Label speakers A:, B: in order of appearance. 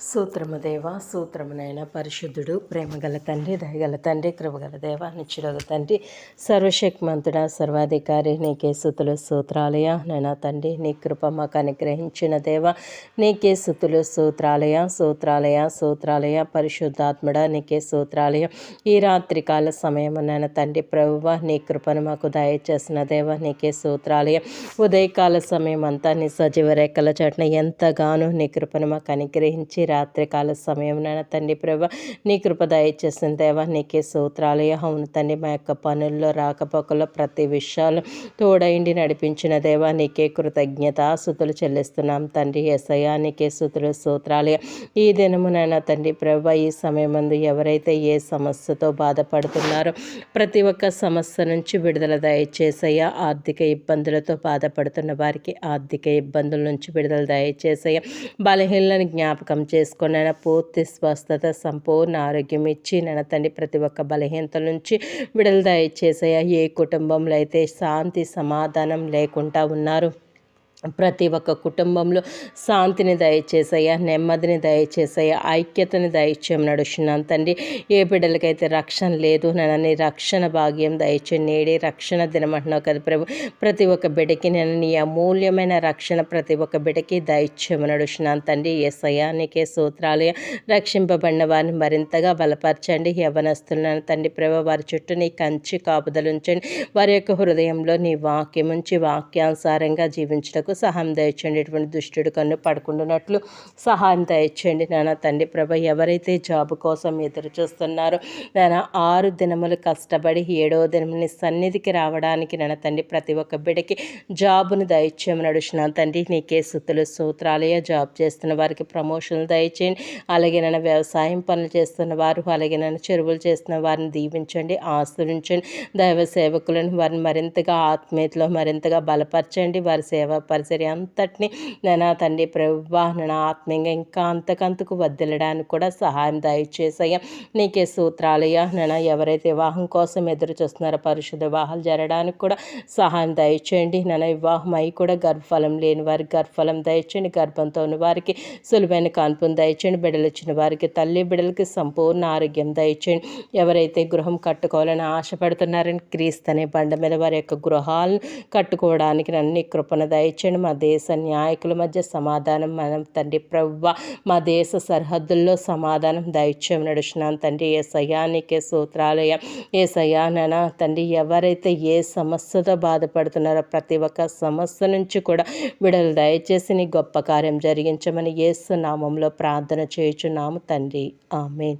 A: సూత్రము దేవ సూత్రమునైన పరిశుద్ధుడు ప్రేమగల తండ్రి దయగల తండ్రి కృపగల దేవ నిచ్చుడగ తండ్రి సర్వశక్తిమంతుడ సర్వాధికారి నీకే సుతులు సూత్రాలయ నైనా తండ్రి నీ కృప మాకు అనుగ్రహించిన దేవ నీకే సుతులు సూత్రాలయ సూత్రాలయ సూత్రాలయ పరిశుద్ధాత్ముడ నీకే సూత్రాలయ ఈ రాత్రికాల సమయం తండ్రి ప్రభువ నీ కృపను మాకు దయచేసిన దేవ నీకే సూత్రాలయ ఉదయకాల సమయం అంతా నీ సజీవ రేఖల చట్న ఎంతగానో నీ కృపను మాకు అనుగ్రహించి రాత్రికాల సమయంలో తండ్రి ప్రభ నీ కృపదాయ చేసిన దేవ నీకే సూత్రాలయ అవును తండ్రి మా యొక్క పనుల్లో రాకపోకల్లో ప్రతి విషయాలు తోడైండి నడిపించిన దేవ నీకే కృతజ్ఞత సుతులు చెల్లిస్తున్నాం. తండ్రి ఎసయ నీకే సుతులు సూత్రాలయ ఈ దినమునైనా తండ్రి ప్రభ ఈ సమయం ముందు ఎవరైతే ఏ సమస్యతో బాధపడుతున్నారో ప్రతి ఒక్క సమస్య నుంచి విడుదల దయచేసయ్యా. ఆర్థిక ఇబ్బందులతో బాధపడుతున్న వారికి ఆర్థిక ఇబ్బందుల నుంచి విడుదల దయచేసయ్యా. బలహీనలను జ్ఞాపకం చేసుకొని ఆయన పూర్తి స్వస్థత సంపూర్ణ ఆరోగ్యం ఇచ్చి నేను తండ్రి ప్రతి ఒక్క బలహీనత నుంచి విడుదల దయచేసయ్యా. ఏ కుటుంబంలో అయితే శాంతి సమాధానం లేకుండా ఉన్నారు ప్రతి ఒక్క కుటుంబంలో శాంతిని దయచేసయ్యా నెమ్మదిని దయచేసయ్యా ఐక్యతని దయచేయం నడుస్తున్నాను తండ్రి ఏ బిడ్డలకైతే రక్షణ లేదు నన్ను రక్షణ భాగ్యం దయచే నేడే రక్షణ దినమంటున్నావు కదా ప్రభు. ప్రతి ఒక్క బిడ్డకి నేను నీ అమూల్యమైన రక్షణ ప్రతి ఒక్క బిడ్డకి దయచేయమని నడుస్తున్నాను తండ్రి ఏసయ్యా నీకే సూత్రాలయ రక్షింపబడిన వారిని మరింతగా బలపరచండి యవనస్తులను తండ్రి ప్రభు వారి చుట్టూ నీ కంచి కాపుదలుంచండి వారి యొక్క హృదయంలో నీ వాక్యం ఉంచి వాక్యానుసారంగా జీవించటకు సహాయం దయచేయండి. ఎటువంటి దుష్టుడు కన్ను పడుకుంటున్నట్లు సహాయం దయచేయండి. నాన్న తండ్రి ప్రభ ఎవరైతే జాబ్ కోసం ఎదురు చూస్తున్నారో నాన్న ఆరు దినములు కష్టపడి ఏడవ దినముని సన్నిధికి రావడానికి నాన్న తండ్రి ప్రతి ఒక్క బిడ్డకి జాబును దయచేయమని అడుగుతున్నాను తండ్రి నీకే సుతులు సూత్రాలయ జాబ్ చేస్తున్న వారికి ప్రమోషన్లు దయచేయండి. అలాగే నన్ను వ్యవసాయం పనులు చేస్తున్న వారు అలాగే నన్ను చెరువులు చేస్తున్న వారిని దీవించండి ఆశ్రయించండి. దైవ సేవకులను వారిని మరింతగా ఆత్మీయతలో మరింతగా బలపరచండి. వారి సేవ సరే అంతటిని నా తండ్రి ప్రభా నా ఆత్మీయంగా ఇంకా అంతకంతకు వదిలడానికి కూడా సహాయం దయచేసయ్యా. నీకే సూత్రాలయ్యా నేను ఎవరైతే వివాహం కోసం ఎదురు చూస్తున్నారో పరిశుద్ధ వివాహాలు జరగడానికి కూడా సహాయం దయచేయండి. నేను వివాహం అయి కూడా గర్భఫలం లేని వారికి గర్భఫలం దయచేయండి. గర్భంతో ఉన్న వారికి సులువైన కాన్పును దయచేయండి. బిడ్డలు ఇచ్చిన వారికి తల్లి బిడ్డలకి సంపూర్ణ ఆరోగ్యం దయచేయండి. ఎవరైతే గృహం కట్టుకోవాలని ఆశపడుతున్నారని క్రీస్తనే బండ మీద వారి యొక్క గృహాలను కట్టుకోవడానికి నన్ను కృపణ దయచేయండి. మా దేశ నాయకుల మధ్య సమాధానం మనం తండ్రి ప్రవ్వ మా దేశ సరిహద్దుల్లో సమాధానం దైత్యం నడుచున్నాను తండ్రి. ఏ సయానికే సూత్రాలయ ఏ సయానన తండ్రి ఎవరైతే ఏ సమస్యతో బాధపడుతున్నారో ప్రతి ఒక్క సమస్య నుంచి కూడా విడుదల దయచేసి నీ గొప్ప కార్యం జరిగించమని ఏసు నామంలో ప్రార్థన చేయుచున్నాము తండ్రి. ఆమె